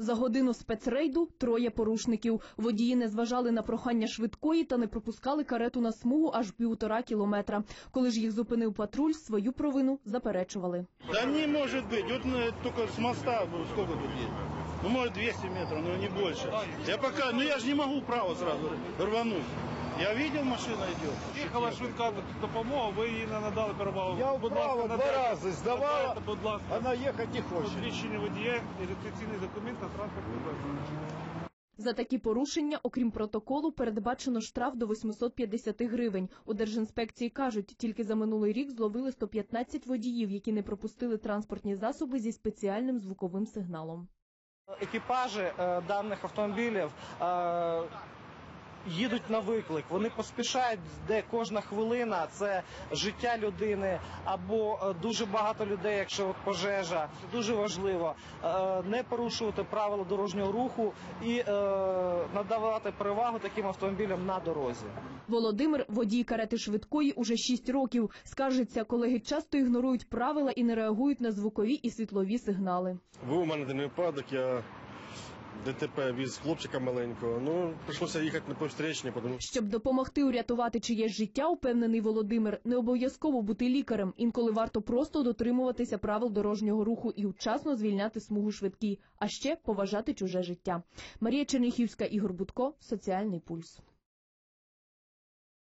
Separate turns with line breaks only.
За годину спецрейду троє порушників. Водії не зважали на прохання швидкої та не пропускали карету на смугу аж півтора кілометра. Коли ж їх зупинив патруль, свою провину заперечували.
Та не може бути, от тільки з моста скільки сколько тут є. Ну, може 200 метрів, але не больше. Я поки, ну я ж не могу право зразу рвануть. Я видел, машина идет.
Їхала швидка допомога, ви її не надали перевагу.
Я
Будь
вправо
ласка,
два рази здавала,
надайте, будь ласка,
Вона їхати не хоче.
посвідчення водія і реєстраційний документ на транспортний засіб.
За такі порушення, окрім протоколу, передбачено штраф до 850 гривень. У Держінспекції кажуть, тільки за минулий рік зловили 115 водіїв, які не пропустили транспортні засоби зі спеціальним звуковим сигналом.
екіпажі е, даних автомобілів е, їдуть на виклик. Вони поспішають, де кожна хвилина це життя людини або е, дуже багато людей, якщо пожежа. Це дуже важливо е, не порушувати правила дорожнього руху і е, надавати перевагу таким автомобілям на дорозі.
Володимир, водій карети швидкої, уже 6 років. Скаржиться, колеги часто ігнорують правила і не реагують на звукові і світлові сигнали.
Був у мене один випадок, я ДТП віз хлопчика маленького. Ну, прийшлося їхати на повстрічні, тому
Щоб допомогти урятувати чиєсь життя, упевнений Володимир, не обов'язково бути лікарем. Інколи варто просто дотримуватися правил дорожнього руху і вчасно звільняти смугу швидкі, а ще поважати чуже життя. Марія Черніхівська, Ігор Будко, Соціальний пульс.